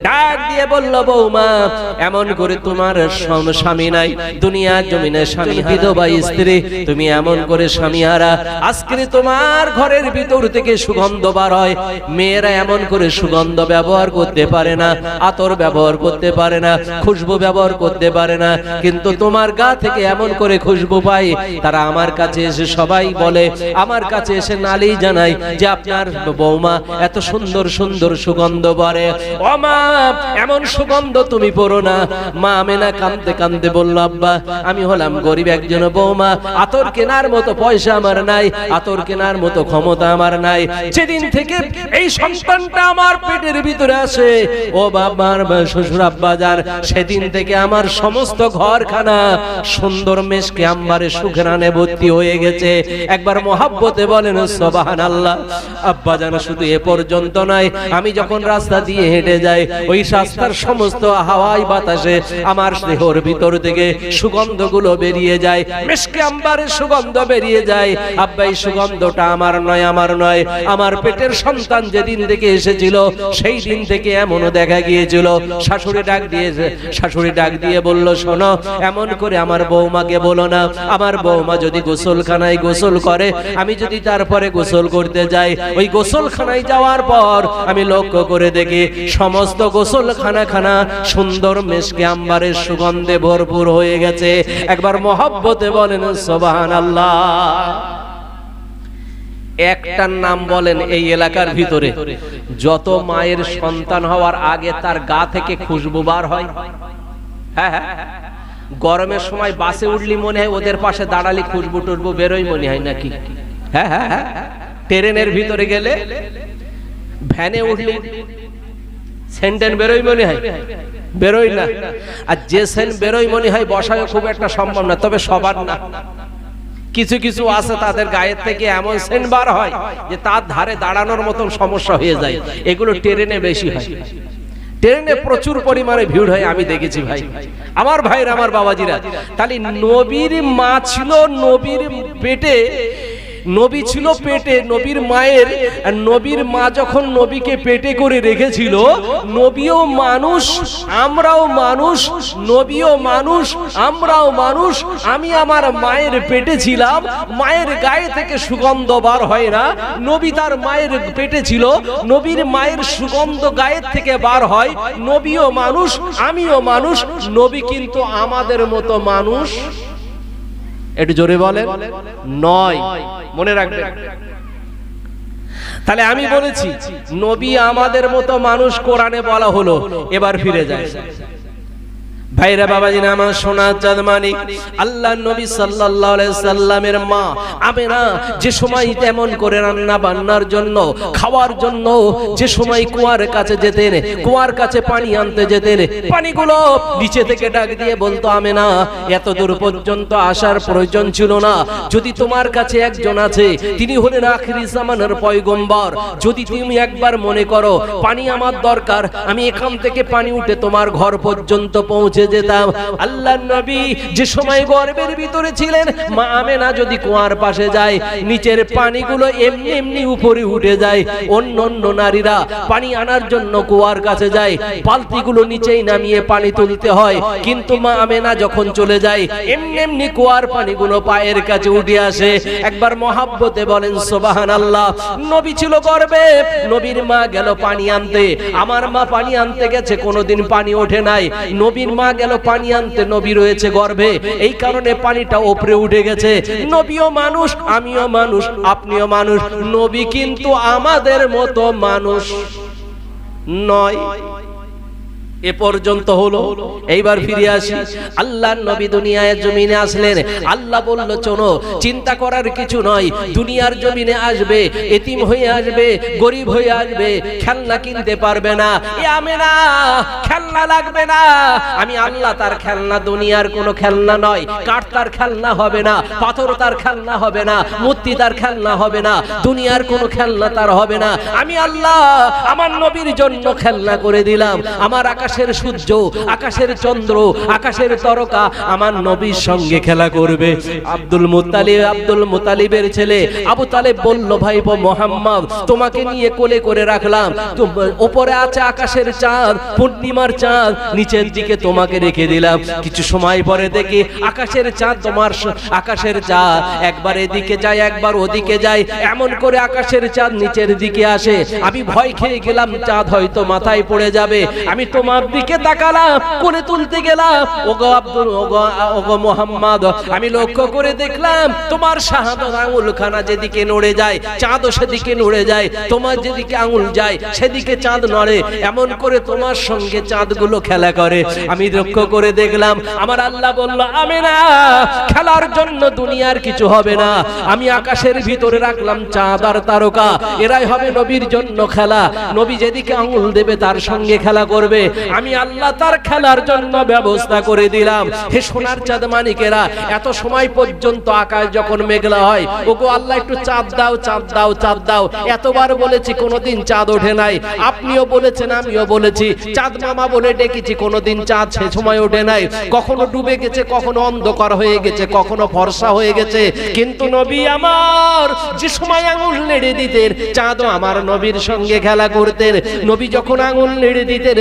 ডাক দিয়ে বলল, বৌমা, এমন করে তোমার স্বামী নাই। দুনিয়ার জমিনে স্বামী বিধবা স্ত্রী। তুমি এমন করে স্বামী হারা। আজকে তোমার ঘরের ভিতর থেকে সুগন্ধ বার হয়। মেয়েরা এমন করে সুগন্ধ ব্যবহার করতে পারে না, আতর ব্যবহার করতে পারে না, খুশবু ব্যবহার করতে পারে না। কিন্তু তোমার গা থেকে এমন করে খুশবু পাই তারা আমার কাছে এসে সবাই বলে, আমার কাছে এসে নালি জানাই যে আপনার বৌমা এত সুন্দর সুন্দর সুগন্ধ বরে। ও মা এমন সুগন্ধ তুমি পড়ো না। মা আমেনা কান্দতে কান্দতে বলল, আব্বা, আমি হলাম গরিব একজন বৌমা। আতর কেনার মতো পয়সা আমার নাই, আতর কেনার মতো ক্ষমতা আমার নাই। যেদিন থেকে এই সন্তানটা আমার পেটের ভিতরে আসে, ও বাবার শ্বশুর, আব্বা, যার, সেদিন থেকে আমার সমস্ত ঘরখানা সুন্দর মেশকে আম্বারে সুখরানে ভর্তি হয়ে গেছে। একবার মহাব্বতে বলেন সবাহান আল্লাহ আব্বা যেন শুধু এ পর্যন্ত নয়, আমি যখন রাস্তা দিয়ে হেঁটে যাই ওই রাস্তার সমস্ত হাওয়াই বাতাসে আমার দেহর ভিতর থেকে সুগন্ধগুলো বেরিয়ে যায়। মেশকে আম্বারের সুগন্ধ বেরিয়ে যায়। আব্বা এই সুগন্ধটা আমার নয় আমার নয়। আমার পেটের সন্তান যেদিন থেকে এসেছিল, সেই দিন থেকে এমনও দেখা গিয়েছিল। শাশুড়ি ডাক দিয়ে, শাশুড়ি ডাক দিয়ে বলল, শোনো, এমন করে আমার বৌমাকে বলো না। আমার বৌমা যদি গোসলখানায় গোসল করে, আমি যদি তারপরে গোসল করতে যাই, ওই গোসলখানায় যাওয়ার পর আমি লক্ষ্য করে দেখি, সমস্ত গোসলখানা খানা সুন্দর মেশকে আম্বারের সুগন্ধে ভরপুর হয়ে গেছে। একবার মহব্বতে বলেন সোবাহান আল্লাহ একটার নাম বলেন এই এলাকার ভিতরে, যত মায়ের সন্তান হওয়ার আগে তার গা থেকে খুশবু বার হয়। হ্যাঁ হ্যাঁ গরমের সময় বাসে উঠলি মনে হয় ওদের পাশে দাঁড়ালি খুশবু টুসবু বেরোই মনে হয় নাকি? হ্যাঁ হ্যাঁ হ্যাঁ। ট্রেনের ভিতরে গেলে, ভ্যানে উঠলি সেন্টেন বেরোই মনে হয়? বেরোই না। আর যে সেন বেরোই মনে হয় বসায় খুব একটা সম্ভব না, তবে সবার না। কিছু কিছু আছে তাদের গায়ের থেকে এমন সেন বার হয় যে তার ধারে দাঁড়ানোর মতন সমস্যা হয়ে যায়। এগুলো ট্রেনে বেশি হয়। ট্রেনে প্রচুর পরিমাণে ভিড় হয়, আমি দেখেছি ভাই। আমার ভাইয়ের, আমার বাবাজিরা। তাহলে নবীর মা ছিল, নবীর পেটে নবী ছিল পেটে নবীর মায়ের নবীর মা যখন নবীকে পেটে করে রেখেছিল নবীও মানুষ আমরাও মানুষ নবীও মানুষ আমরাও মানুষ আমি আমার মায়ের পেটে ছিলাম মায়ের গায়ে থেকে সুগন্ধ বার হয় না নবী তার মায়ের পেটে ছিল নবীর মায়ের সুগন্ধ গায়ের থেকে বার হয় নবীও মানুষ আমিও মানুষ নবী কিন্তু আমাদের মতো মানুষ। একটু জোরে বলেন। নয়। মনে রাখবে তাহলে আমি বলেছি, নবী আমাদের মতো মানুষ কোরআনে বলা হলো, এবার ফিরে যায়। ভাইরা বাবাজি আমার সোনা চাঁদ মানিক আল্লাহ নবী সাল্লামের মা আমেনা, যে সময় তেমন করে রান্না বান্নার জন্য, খাওয়ার জন্য, যে সময় কুয়ার কাছে যেতেন, কুয়ার কাছে পানি আনতে যেতেন, পানিগুলো নিচে থেকে ডাক দিয়ে বলতো, আমেনা, এত দূর পর্যন্ত আসার প্রয়োজন ছিল না। যদি তোমার কাছে একজন আছে, তিনি হলেন আখিরি জামানের পয়গম্বর। যদি তুমি একবার মনে করো, পানি আমার দরকার, আমি এখান থেকে পানি উঠে তোমার ঘর পর্যন্ত পৌঁছে যেতাম। আল্লাহ নবী যে সময় গর্বের ভিতরে ছিলেন, মা আমেনা যদি কুয়ার পাশে যায়, নিচের পানিগুলো এমনি এমনি উপরে উঠে যায়, অন্য অন্য নারীরা পানি আনার জন্য কুয়ার কাছে যায়, বালতিগুলো নিচেই নামিয়ে পানি তুলতে হয়। কিন্তু মা আমেনা যখন চলে যায়, এমনি এমনি কুয়ার পানিগুলো পায়ের কাছে উঠে আসে। একবার মহাব্বতে বলেন সোবাহান আল্লাহ নবী ছিল গর্বে। নবীর মা গেল পানি আনতে। আমার মা পানি আনতে গেছে, কোনোদিন পানি ওঠে নাই। নবীর মা গেল, পানি আনতে নবী রয়েছে গর্ভে। এই কারণে পানিটা ওপরে উঠে গেছে। নবীও মানুষ, আমিও মানুষ, আপনিও মানুষ। নবী কিন্তু আমাদের মতো মানুষ নয়। এ পর্যন্ত হলো। এইবার ফিরে আসি। আল্লাহ নবী দুনিয়ায় জমিনে আসলেন। আল্লাহ বলল, চলো, চিন্তা করার কিছু নয়। দুনিয়ার জমিনে আসবে, এতিম হয়ে আসবে, গরিব হয়ে আসবে, খেলনা কিনতে পারবে না। আমি না, খেলনা লাগবে না। আমি আল্লাহ তার খেলনা, দুনিয়ার কোনো খেলনা নয়। কাঠ তার খেলনা হবে না, পাথর তার খেলনা হবে না, মূর্তি তার খেলনা হবে না, দুনিয়ার কোনো খেলনা তার হবে না। আমি আল্লাহ আমার নবীর জন্য খেলনা করে দিলাম। আমার আকাশে আকাশের সূর্য, আকাশের চন্দ্র, আকাশের তরকা আমার নবীর সঙ্গে খেলা করবে। আব্দুল মুতালিব আব্দুল মুতালিবের ছেলে আবু তালেব বলল, ভাই মোহাম্মদ, তোমাকে নিয়ে কোলে করে রাখলাম। উপরে আছে আকাশের চাঁদ, পূর্ণিমার চাঁদ, নিচের দিকে তোমাকে রেখে দিলাম। কিছু সময় পরে দেখি আকাশের চাঁদ তোমার আকাশের চাঁদ। একবার এদিকে যায়, একবার ওদিকে যায়, এমন করে আকাশের চাঁদ নিচের দিকে আসে। আমি ভয় খেয়ে গেলাম, চাঁদ হয়তো মাথায় পড়ে যাবে। আমি তোমার দিকে তাকালাম, কোলে তুলতে গেলাম। ওগো আব্দুল, ওগো ওগো মোহাম্মদ, আমি লক্ষ্য করে দেখলাম, তোমার শাহাদত আঙুল খানা যেদিকে নড়ে যায়, চাঁদও সেদিকে নড়ে যায়, তোমার যেদিকে আঙুল যায়, সেদিকে চাঁদ নড়ে, এমন করে তোমার সঙ্গে চাঁদগুলো খেলা করে। আমি লক্ষ্য করে দেখলাম, আমার আল্লাহ বলল আমি না খেলার জন্য দুনিয়ার কিছু হবে না। আমি আকাশের ভিতরে রাখলাম চাঁদ আর তারকা। এরাই হবে নবীর জন্য খেলা। নবী যেদিকে আঙুল দেবে, তার সঙ্গে খেলা করবে। আমি আল্লাহ তার খেলার জন্য ব্যবস্থা করে দিলাম। হে সোনার চাঁদ মানিকেরা, এত সময় পর্যন্ত আকাশ যখন মেঘলা হয়, ওগো আল্লাহ একটু চাঁদ দাও চাঁদ দাও চাঁদ দাও। এতবার বলেছি কোনোদিন চাঁদ ওঠে নাই। আপনিও বলেছেন, আমিও বলেছি। চাঁদ মামা বলে ডেকেছি, কোনোদিন চাঁদ সে সময় ওঠে নাই। কখনো ডুবে গেছে, কখনো অন্ধকার হয়ে গেছে, কখনো ফর্সা হয়ে গেছে। কিন্তু নবী আমার, যে সময় আঙুল নেড়ে দিতেন, চাঁদও আমার নবীর সঙ্গে খেলা করতেন। নবী যখন আঙুল নেড়ে দিতেন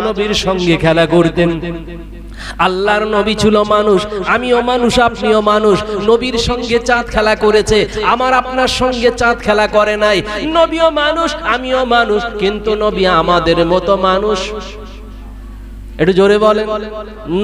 নবীর সঙ্গে খেলা করতেন। আল্লাহর নবী ছিল মানুষ, আমিও মানুষ, আপনিও মানুষ। নবীর সঙ্গে চাঁদ খেলা করেছে, আমার আপনার সঙ্গে চাঁদ খেলা করে নাই। নবীও মানুষ, আমিও মানুষ, কিন্তু নবী আমাদের মতো মানুষ। একটু জোরে বলেন।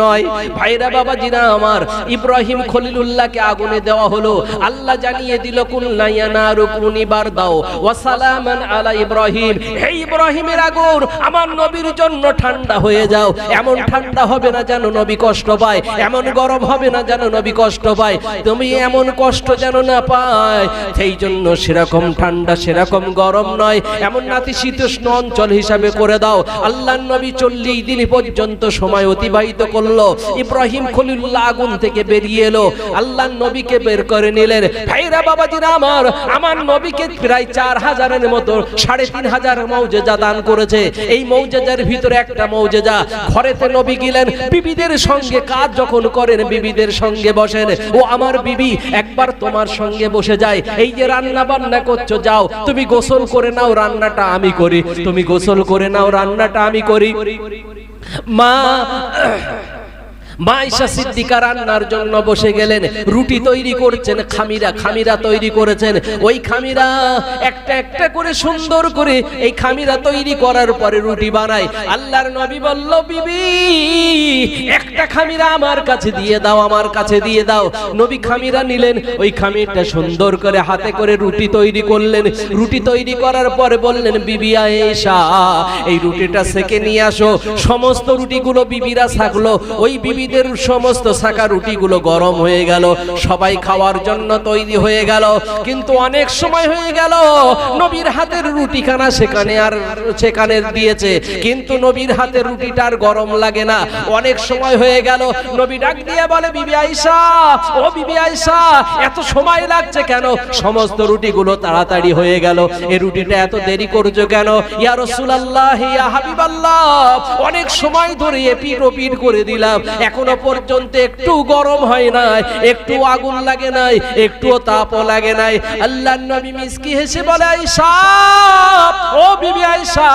নয়, ভাইরা বাবা জিনা আমার, ইব্রাহিম খলিলুল্লাহকে আগুনে দেওয়া হলো। আল্লাহ জানিয়ে দিল কুল্লাইয়ানা রুকুনি বার দাও। ওয়া সালামান আলা ইব্রাহিম। হে ইব্রাহিমের আগুন, আমার নবীর জন্য ঠান্ডা হয়ে যাও। এমন ঠান্ডা হবে না যেন নবী কষ্ট পায়, এমন গরম হবে না যেন নবী কষ্ট পায়। তুমি এমন কষ্ট যেন না পায়, সেই জন্য সেরকম ঠান্ডা, সেরকম গরম নয়। এমন নাতিশীতোষ্ণ অঞ্চল হিসাবে করে দাও। আল্লাহ নবী চল্লিশ দিন পর্যন্ত পর্যন্ত সময় অতিবাহিত করল। ইব্রাহিম খলিলুল্লাহ আগুন থেকে বেরিয়ে এলো। আল্লাহ নবীকে বের করে নিলেন। ভাইরা বাবাজিরা আমার আমার নবীকে প্রায় চার হাজারের মতো, সাড়ে তিন হাজার মৌজেজা দান করেছে। এই মৌজেজার ভিতরে একটা মৌজেজা, ঘরেতে নবী গেলেন। বিবিদের সঙ্গে কাজ যখন করেন, বিবিদের সঙ্গে বসেন। ও আমার বিবি, একবার তোমার সঙ্গে বসে যায় এই যে রান্না বান্না করছ, যাও। তুমি গোসল করে নাও, রান্নাটা আমি করি। তুমি গোসল করে নাও, রান্নাটা আমি করি। মা মাইশা সিদ্দিকা রান্নার জন্য বসে গেলেন, রুটি তৈরি করছেন, খামিরা খামিরা তৈরি করেছেন। ওই খামিরা একটা একটা করে সুন্দর করে এই খামিরা তৈরি করার পরে রুটি বানায়। আল্লাহর নবী বলল, বিবি, একটা খামিরা আমার কাছে দিয়ে দাও, আমার কাছে দিয়ে দাও। নবী খামিরা নিলেন, ওই খামিরটা সুন্দর করে হাতে করে রুটি তৈরি করলেন। রুটি তৈরি করার পরে বললেন, বিবি আয়েশা, এই রুটিটা সেকে নিয়ে আসো। সমস্ত রুটিগুলো বিবিরা থাকল ওই বিবি ঈদের সমস্ত শাখা রুটিগুলো গরম হয়ে গেল, সবাই খাওয়ার জন্য তৈরি হয়ে গেল। কিন্তু অনেক সময় হয়ে গেল, নবীর হাতের রুটিখানা সেখানে আর সেখানে দিয়েছে। কিন্তু নবীর হাতের রুটিটা আর গরম লাগে না। অনেক সময় হয়ে গেল, নবী ডাক দিয়ে বলে, বিবি আইসা ও বিবি আইসা এত সময় লাগছে কেন? সমস্ত রুটিগুলো তাড়াতাড়ি হয়ে গেল। এই রুটিটা এত দেরি করছ কেন? ইয়া রাসূলুল্লাহ, ইয়া হাবিবাল্লাহ, অনেক সময় ধরে এপিট ওপিট করে দিলাম। এখন এখনও পর্যন্ত একটু গরম হয় নাই, একটু আগুন লাগে নাই, একটুও তাপও লাগে নাই। আল্লাহ নবী মিসকি হেসে বলে আইসা ও বিবি আইসা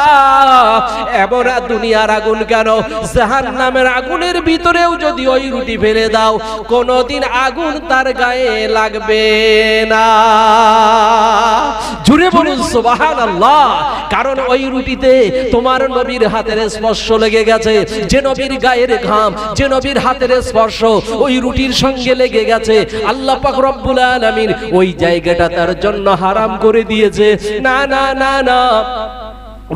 এমন দুনিয়ার আগুন কেন? জাহান নামের আগুনের ভিতরেও যদি ওই রুটি ফেলে দাও, কোনদিন আগুন তার গায়ে লাগবে না। জুড়ে বলুন সুবাহান আল্লাহ কারণ ওই রুটিতে তোমার নবীর হাতের স্পর্শ লেগে গেছে। যে নবীর গায়ের ঘাম, যে নবীর নবীর হাতের স্পর্শ ওই রুটির সঙ্গে লেগে গেছে। আল্লাহ পাক রব্বুল আলামিন ওই জায়গাটা তার জন্য হারাম করে দিয়েছে। না না না না।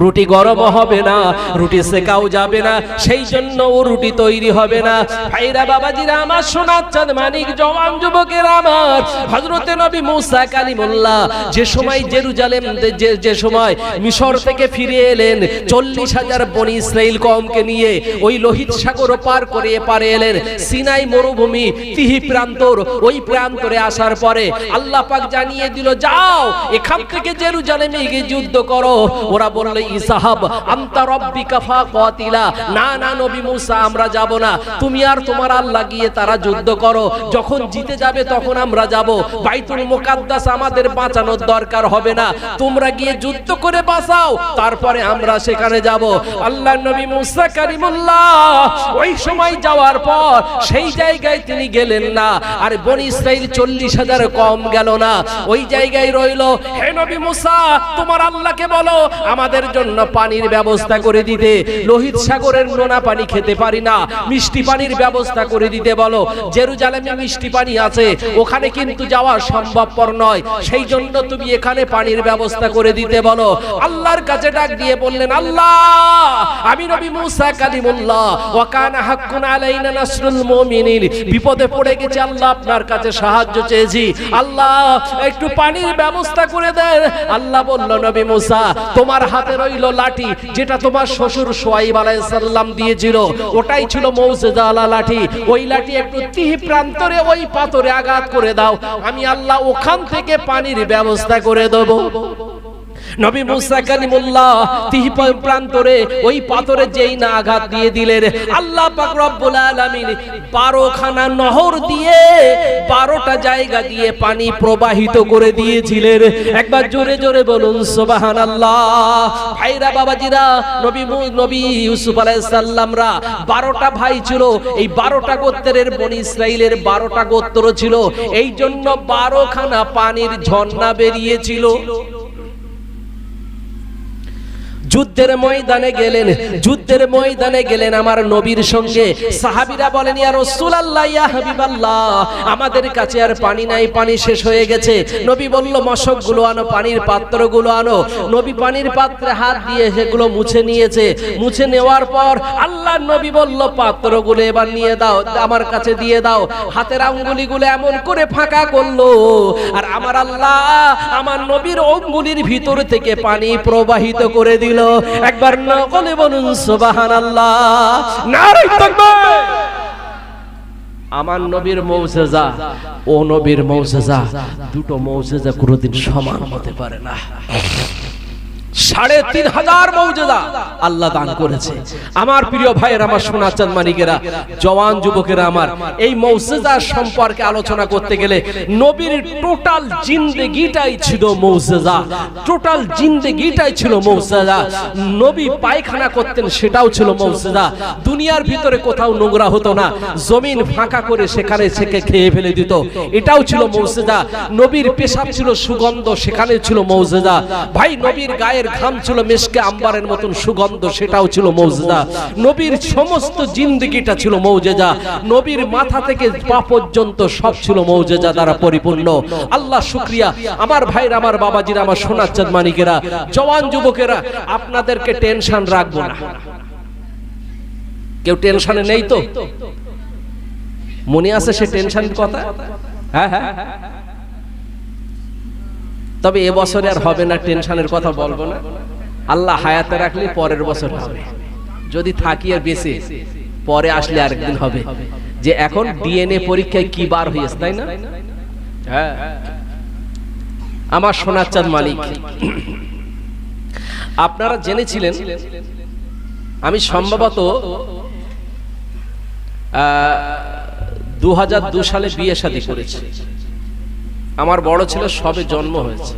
রুটি গরম হবে না, রুটি সেকাও যাবে না সেই জন্য ও রুটি তৈরি হবে না। ভাইরা বাবাজিরা, আমার সোনার চাঁদ মানিক জওয়ান যুবকের আমার হজরতে নবী মুসা কালিমুল্লাহ, যে সময় জেরুজালেম যে যে সময় মিশর থেকে ফিরে এলেন, চল্লিশ হাজার বনি ইসরাইল কমকে নিয়ে ওই লোহিত সাগর পার করে পারে এলেন, সিনাই মরুভূমি, তিহি প্রান্তর, ওই প্রান্তরে আসার পরে আল্লাহ পাক জানিয়ে দিল, যাও, এখান থেকে জেরুজালেমে গিয়ে যুদ্ধ করো। ওরা বলল বলল ইসাহাব আনতা রাব্বিকা ফাকাতিলা। না না, নবী মুসা, আমরা যাব না। তুমি আর তোমার আল্লাহ গিয়ে তারা যুদ্ধ করো। যখন জিতে যাবে তখন আমরা যাব। বাইতুল মুকাদ্দাস আমাদের বাঁচানোর দরকার হবে না। তোমরা গিয়ে যুদ্ধ করে বাঁচাও, তারপরে আমরা সেখানে যাব। আল্লাহ নবী মুসা কারিমুল্লাহ, ওই সময় যাওয়ার পর সেই জায়গায় তিনি গেলেন না। আর বনি ইসরাইল চল্লিশ হাজার কম গেল না। ওই জায়গায় রইল, হে নবী মুসা, তোমার আল্লাহকে বলো, আমাদের জন্য পানির ব্যবস্থা করে দিতে। লোহিত সাগরের নোনা পানি খেতে পারি না। মিষ্টি পানির ব্যবস্থা করে দিতে বলো। জেরুজালেমে মিষ্টি পানি আছে। ওখানে কিন্তু যাওয়া সম্ভবপর নয়। সেই জন্য তুমি এখানে পানির ব্যবস্থা করে দিতে বলো। আল্লাহর কাছে ডাক দিয়ে বললেন, আল্লাহ, আমি নবী মুসা কালিমুল্লাহ। ওয়া কানা হাক্কুন আলাইনা নাসরুল মুমিনিন। বিপদে পড়ে গেছে, আল্লাহ আপনার কাছে সাহায্য চেয়েছি। আল্লাহ, একটু পানির ব্যবস্থা করে দেন। আল্লাহ বলল, নবী মুসা, তোমার হাতে রইল লাঠি যেটা তোমার শ্বশুর সোয়াইব আলাইসাল্লাম দিয়েছিল। ওটাই ছিল মৌজেদা আলা লাঠি। ওই লাঠি একটু তিহি প্রান্তরে, ওই পাথরে আঘাত করে দাও। আমি আল্লাহ ওখান থেকে পানির ব্যবস্থা করে দেবো। নবী মুসা কালিমুল্লাহ তিহি প্রান্তরে ওই পাথরে যেই না আঘাত দিয়ে দিলেন। আল্লাহ পাক রব্বুল আলামিন 12 খানা নহর দিয়ে 12টা জায়গা দিয়ে পানি প্রবাহিত করে দিয়েছিলেন। একবার জোরে জোরে বলুন সুবহানাল্লাহ। ভাইরা বাবাজিরা নবী নবী ইউসুফ আলাইহিস সালামরা 12টা ভাই ছিল। এই 12টা গোত্রের বনি ইসরাইলের 12টা গোত্র ছিল। এই জন্য 12 খানা পানির ঝর্ণা বেরিয়েছিল। যুদ্ধের ময়দানে গেলেন। যুদ্ধের ময়দানে গেলেন আমার নবীর সঙ্গে। সাহাবীরা বলেন, ইয়া রাসূলুল্লাহ, ইয়া হাবিবাল্লাহ, আমাদের কাছে আর পানি নাই, পানি শেষ হয়ে গেছে। নবী বলল, মশকগুলো আনো, পানির পাত্রগুলো আনো। নবী পানির পাত্রে হাত দিয়ে সেগুলো মুছে নিয়েছে। মুছে নেওয়ার পর আল্লাহ নবী বলল, পাত্রগুলো এবার নিয়ে দাও, আমার কাছে দিয়ে দাও। হাতের আঙ্গুলিগুলো এমন করে ফাঁকা করল। আর আমার আল্লাহ আমার নবীর অঙ্গুলির ভিতর থেকে পানি প্রবাহিত করে দিল। একবার নকলে বলুন সুবাহান আল্লাহ আমার নবীর মৌসেজা ও নবীর মৌসেজা দুটো মৌসেজা কোনোদিন সমান হতে পারে না। সাড়ে তিন হাজার মৌজেদা আল্লাহ দান করেছে। আমার প্রিয় ভাইয়ের, আমার মানিকেরা, জওয়ান যুবকেরা আমার, এই মৌজেজার সম্পর্কে আলোচনা করতে গেলে নবীর টোটাল জিন্দেগিটাই ছিল টোটাল জিন্দেগিটাই ছিল নবী পায়খানা করতেন, সেটাও ছিল মৌজেজা দুনিয়ার ভিতরে কোথাও নোংরা হতো না। জমিন ফাঁকা করে সেখানে সেকে খেয়ে ফেলে দিত। এটাও ছিল মৌজেজা নবীর পেশাব ছিল সুগন্ধ, সেখানে ছিল মৌজেজা ভাই, নবীর গায়ের ঘাম ছিল মেশকে আম্বারের মতন সুগন্ধ, সেটাও ছিল মৌজেজা নবীর সমস্ত জিন্দগিটা ছিল মৌজেজা। নবীর মাথা থেকে পা পর্যন্ত সব ছিল মৌজেজা দ্বারা পরিপূর্ণ। আল্লাহ শুক্রিয়া। আমার ভাইরা, আমার বাবাজিরা, আমার সোনার চাঁদ মানিকেরা জওয়ান যুবকেরা, আপনাদেরকে টেনশন রাখব না। কেউ টেনশনে নেই তো? মনে আছে সে টেনশন কথা? হ্যাঁ হ্যাঁ। তবে এ বছরে আর হবে না, টেনশনের কথা বলব না। আল্লাহ হায়াতে রাখলে পরের বছর হবে। যদি থাকি আর বেঁচে, পরে আসলে আরেকদিন হবে। যে এখন ডিএনএ পরীক্ষায় কি বার হয়েছে তাই না? হ্যাঁ। আমার সোনার চাঁদ মালিক। আপনারা জেনেছিলেন, আমি সম্ভবত দু সালে বিয়ে শাদী করেছি। আমার বড় ছেলে সবে জন্ম হয়েছে।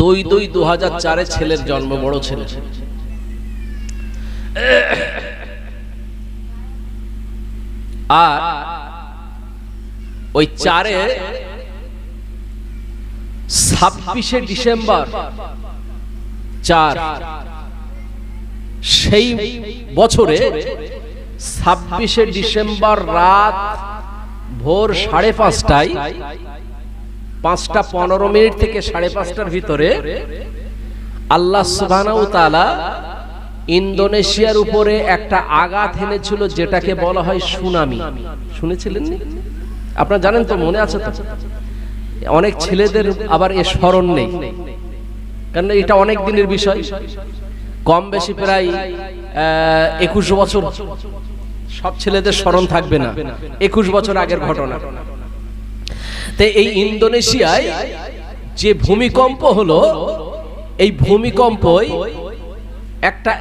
দুই দুই দু হাজার চারে ছেলের জন্ম, বড় ছেলে। আর ওই চারে ছাব্বিশে ডিসেম্বর, চার, সেই বছরে ছাব্বিশে ডিসেম্বর রাত ভোর সাড়ে পাঁচটায়, পাঁচটা পনেরো মিনিট থেকে সাড়ে পাঁচটার ভিতরে আল্লাহ সুবাহ ইন্দোনেশিয়ার উপরে একটা আঘাত এনেছিল যেটাকে বলা হয় সুনামি। শুনেছিলেন? আপনারা জানেন তো, মনে আছে তো? অনেক ছেলেদের আবার এ স্মরণ নেই। কারণ এটা অনেক দিনের বিষয়। কম বেশি প্রায় একুশ বছর সব ছেলেদের স্মরণ থাকবে না। একুশ বছর আগের ঘটনা। তে এই ইন্দোনেশিয়ায় যে ভূমিকম্প হলো, এই ভূমিকম্পই একটা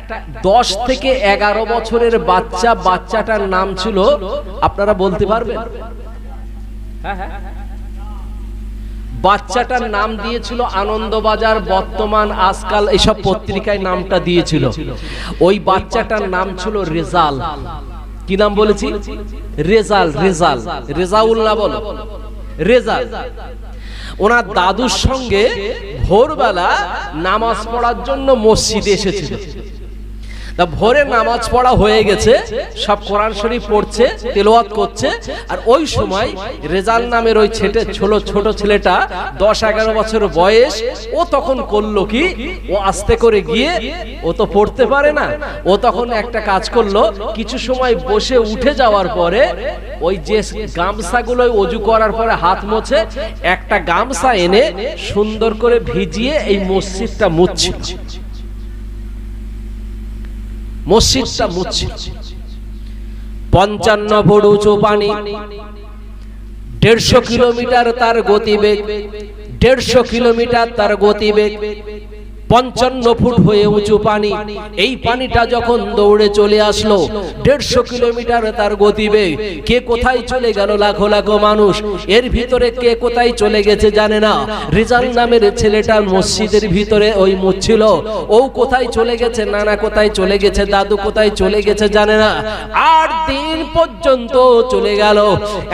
দশ থেকে এগারো বছরের বাচ্চা, বাচ্চাটার নাম ছিল, আপনারা বলতে পারবেন? বাচ্চাটার নাম দিয়েছিল আনন্দবাজার, বর্তমান আজকাল এইসব পত্রিকায় নামটা দিয়েছিল। ওই বাচ্চাটার নাম ছিল রেজাল। কি নাম বলেছি? রেজাল রেজাল। রেজাউল্লাহ বলো। রেজাল। ওনার দাদুর সঙ্গে ভোরবেলা নামাজ পড়ার জন্য মসজিদে এসেছিল। তা ভোরে নামাজ পড়া হয়ে গেছে, সব কোরআন শরীফ পড়ছে তেলোয়াত করছে, আর ওই সময় রেজাল নামের ওই ছেটে ছোট ছোট ছেলেটা দশ এগারো বছর বয়স, ও তখন করল কি? ও আস্তে করে গিয়ে ও তো পড়তে পারে না। ও তখন একটা কাজ করল, কিছু সময় বসে উঠে যাওয়ার পরে ওই যে গামছাগুলো অজু করার পরে হাত মোছে, একটা গামছা এনে সুন্দর করে ভিজিয়ে এই মসজিদটা মুছছিল মসজিদটা মসজিদ পঞ্চান্ন ফুট উঁচু পানি দেড়শো কিলোমিটার তার গতিবেগ দেড়শো কিলোমিটার তার গতিবেগ পঞ্চান্ন ফুট হয়ে উঁচু পানি। এই পানিটা যখন দৌড়ে চলে আসলো, দেড়শো কিলোমিটার তার গতিবেগ কে কোথায় চলে গেল লাখো লাখো মানুষ? এর ভিতরে কে কোথায় চলে গেছে জানে না। রিজাল নামের ছেলেটা মসজিদের ভিতরে ওই মুচ্ছিল। ও কোথায় চলে গেছে, নানা কোথায় চলে গেছে, দাদু কোথায় চলে গেছে জানে না। আর দিন পর্যন্ত চলে গেল।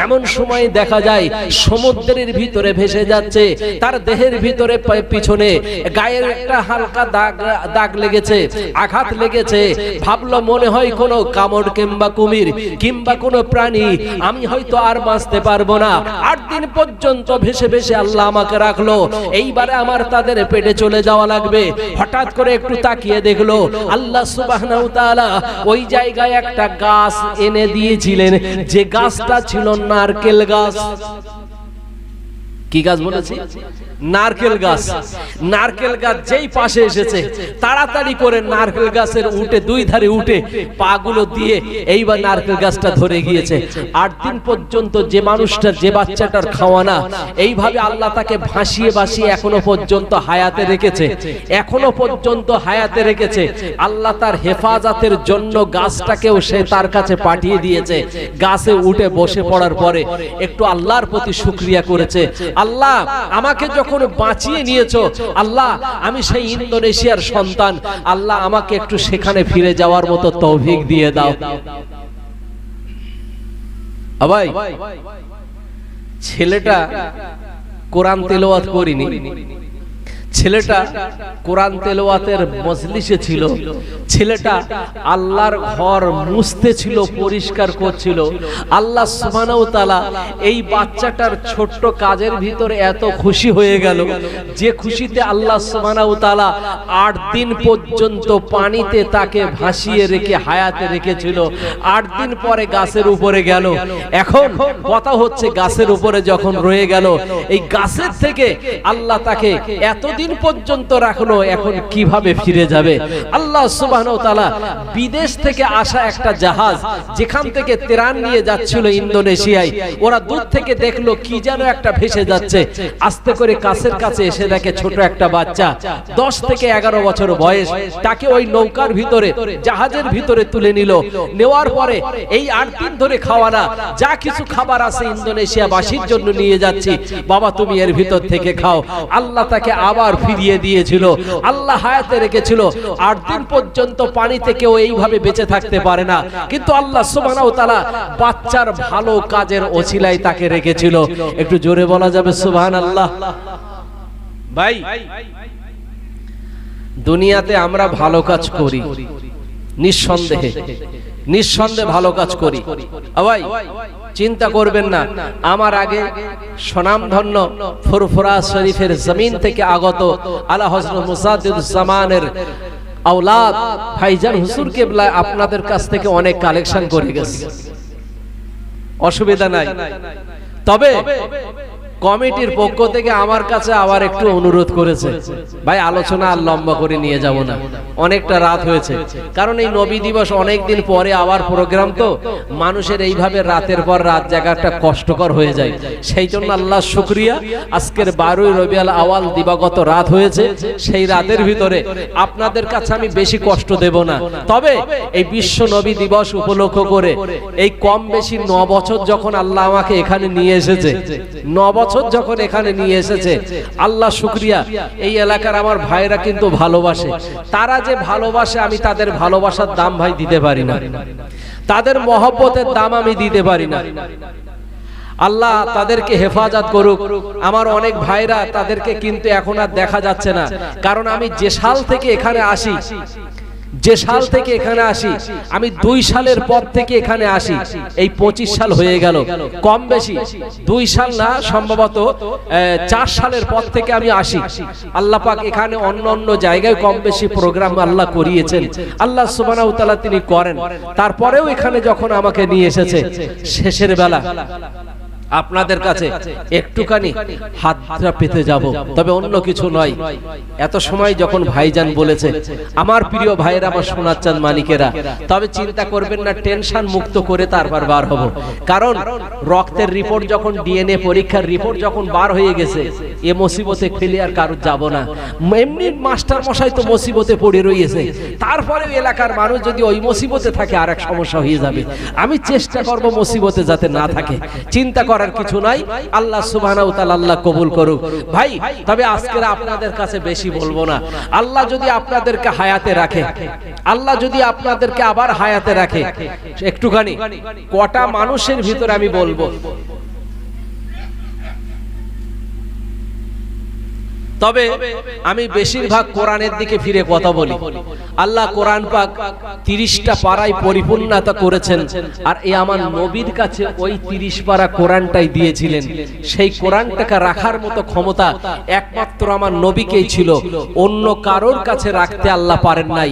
এমন সময় দেখা যায়, সমুদ্রের ভিতরে ভেসে যাচ্ছে। তার দেহের ভিতরে পিছনে গায়ের একটা হালকা দাগ দাগ লেগেছে, আঘাত লেগেছে। ভাবলো মনে হয় কোনো কামড় কিংবা কুমির কিংবা কোনো প্রাণী, আমি হয়তো আর বাঁচতে পারব না। আট দিন পর্যন্ত ভেসে ভেসে আল্লাহ আমাকে রাখল। এইবারে আমার তাদের পেটে চলে যাওয়া লাগবে। হঠাৎ করে একটু তাকিয়ে দেখল, আল্লাহ তাআলা ওই জায়গায় একটা গাছ এনে দিয়েছিলেন। যে গাছটা ছিল নারকেল গাছ। কি গাছ বলেছি? নারকেল গাছ। নারকেল গাছ যেই পাশে এসেছে, তাড়াতাড়ি করে নারকেল গাছের উঠে দুই ধারে উঠে পাগুলো দিয়ে এইবার নারকেল গাছটা ধরে গিয়েছে। আট দিন পর্যন্ত যে মানুষটা, যে বাচ্চাটার খাওয়ানা এইভাবে আল্লাহ তাকে ভাসিয়ে ভাসিয়ে এখনও পর্যন্ত হায়াতে রেখেছে। এখনও পর্যন্ত হায়াতে রেখেছে। আল্লাহ তার হেফাজতের জন্য গাছটাকেও সে তার কাছে পাঠিয়ে দিয়েছে। গাছে উঠে বসে পড়ার পরে একটু আল্লাহর প্রতি শুক্রিয়া করেছে। আল্লাহ, আমাকে যখন বাঁচিয়ে নিয়েছো? আল্লাহ, আমি সেই ইন্দোনেশিয়ার সন্তান। আল্লাহ, আমাকে একটু সেখানে ফিরে যাওয়ার মতো তৌফিক দিয়ে দাও। ভাই ছেলেটা কোরআন তেলাওয়াত করিনি। ছেলেটা কোরআন তেলাওয়াতের মজলিসে ছিল, ছেলেটা আল্লাহর ঘর মুছতে ছিল, পরিষ্কার করছিল। আল্লাহ তাআলা এই বাচ্চাটার ছোট্ট কাজের ভিতরে এত খুশি হয়ে গেল যে খুশিতে আল্লাহ তাআলা আট দিন পর্যন্ত পানিতে তাকে ভাসিয়ে রেখে হায়াতে রেখেছিল। আট দিন পরে গাছের উপরে গেল। এখন কথা হচ্ছে গাছের উপরে যখন রয়ে গেল, এই গাছের থেকে আল্লাহ তাকে এতদিন পর্যন্ত রাখল, এখন কীভাবে ফিরে যাবে? আল্লাহ তাআলা বিদেশ থেকে আসা একটা জাহাজ যেখান থেকে তেরান নিয়ে যাচ্ছিল ইন্দোনেশিয়ায়, ওরা দূর থেকে দেখল কি যেন একটা ভেসে যাচ্ছে। আস্তে করে কাছের কাছে এসে দেখে ছোট একটা বাচ্চা, দশ থেকে এগারো বছর বয়স, তাকে ওই নৌকার ভিতরে, জাহাজের ভিতরে তুলে নিল। নেওয়ার পরে এই আট দিন ধরে খাওয়া না, যা কিছু খাবার আছে ইন্দোনেশিয়া বাসীর জন্য নিয়ে যাচ্ছি। বাবা, তুমি এর ভিতর থেকে খাও। আল্লাহ তাকে আবার ফিরিয়ে দিয়েছিল, আল্লাহ হায়াতে রেখেছিল আট দিন পর্যন্ত পানিতে কেউ এইভাবে বেঁচে থাকতে পারে না। কিন্তু আল্লাহ সুবহানাহু বাচ্চার ভালো কাজের অছিলাই তাকে রেখেছিল। একটু জোরে বলা যাবে, সুবহানাল্লাহ? ভাই, দুনিয়াতে আমরা ভালো কাজ করি। নিঃসন্দেহে নিঃসন্দেহে ভালো কাজ করি। ভাই চিন্তা করবেন না, আমার আগে সুনামধন্য ফুরফুরা শরীফের জমিন থেকে আগত আলা হজরত মুসাদুজ্জামানের আওলাদ ভাইজান হুসুর কেবলা আপনাদের কাছ থেকে অনেক কালেকশন করে গেছে। অসুবিধা নাই। তবে কমিটির পক্ষ থেকে আমার কাছে আবার একটু অনুরোধ করেছে। ভাই আলোচনা আর লম্বা করে নিয়ে যাব না। অনেকটা রাত হয়েছে। কারণ এই নবী দিবস অনেক দিন পরে আবার প্রোগ্রাম তো মানুষের এইভাবে রাতের পর রাত জায়গাটা কষ্টকর হয়ে যায়। সেই জন্য আল্লাহ শুক্রিয়া। আজকের বারোই রবিয়াল আওয়াল দিবাগত রাত হয়েছে। সেই রাতের ভিতরে আপনাদের কাছে আমি বেশি কষ্ট দেব না। তবে এই বিশ্ব নবী দিবস উপলক্ষ করে এই কম বেশি ন বছর যখন আল্লাহ আমাকে এখানে নিয়ে এসেছে ন বছর যখন এখানে নিয়ে এসেছে, আল্লাহ শুক্রিয়া, এই এলাকার আমার ভাইরা কিন্তু ভালোবাসে। তারা যে ভালোবাসে, আমি তাদের ভালোবাসার দাম ভাই দিতে পারি না। তাদের মহব্বতের দাম আমি দিতে পারি না। আল্লাহ তাদেরকে হেফাজত করুক। আমার অনেক ভাইরা তাদেরকে কিন্তু এখন আর দেখা যাচ্ছে না। কারণ আমি যে সাল থেকে এখানে আসি যে সাল থেকে এখানে আসি আমি দুই সালের পর থেকে এখানে আসি। এই পঁচিশ সাল হয়ে গেল। কম বেশি। দুই সাল না সম্ভবত চার সালের পর থেকে আমি আসি। আল্লাহ পাক এখানে অন্য অন্য জায়গায় কম বেশি প্রোগ্রাম আল্লাহ করিয়েছেন। আল্লাহ সুবানা তিনি করেন। তারপরেও এখানে যখন আমাকে নিয়ে এসেছে শেষের বেলা। আপনাদের কাছে একটুখানি হাতটা পেতে যাব। তবে অন্য কিছু নয়। এত সময় যখন ভাইজান বলেছে, আমার প্রিয় ভাইয়েরা, আমার সোনার চাঁদ মালিকেরা তবে চিন্তা করবেন না, টেনশন মুক্ত করে তারপর বার হব। কারণ রক্তের রিপোর্ট যখন ডিএনএ পরীক্ষার রিপোর্ট যখন বার হয়ে গেছে, এ মুসিবতে ফেলে আর কারোর যাব না। এমনি মাস্টার মশাই তো মুসিবতে পড়ে রয়েছে তারপরে এলাকার মানুষ যদি ওই মুসিবতে থাকে আর এক সমস্যা হয়ে যাবে। আমি চেষ্টা করব মুসিবতে যাতে না থাকে। চিন্তা করার কিছু নাই। আল্লাহ সুবহানাহু তাআলা আল্লাহ কবুল করুক। ভাই তবে আজকে আপনাদের কাছে বেশি বলব না। আল্লাহ যদি আপনাদেরকে হায়াতে রাখে আল্লাহ যদি আপনাদেরকে আবার হায়াতে রাখে একটুখানি কটা মানুষের ভিতরে আমি বলব তবে আমি বেশিরভাগ কোরআনের দিকে ফিরে কথা বলি। আল্লাহ কোরআন পাক তিরিশটা পাড়ায় পরিপূর্ণতা করেছেন আর এ আমার নবীর কাছে ওই তিরিশ পাড়া কোরআনটাই দিয়েছিলেন। সেই কোরআনটাকে রাখার মতো ক্ষমতা একমাত্র আমার নবীকেই ছিল। অন্য কারোর কাছে রাখতে আল্লাহ পারেন নাই।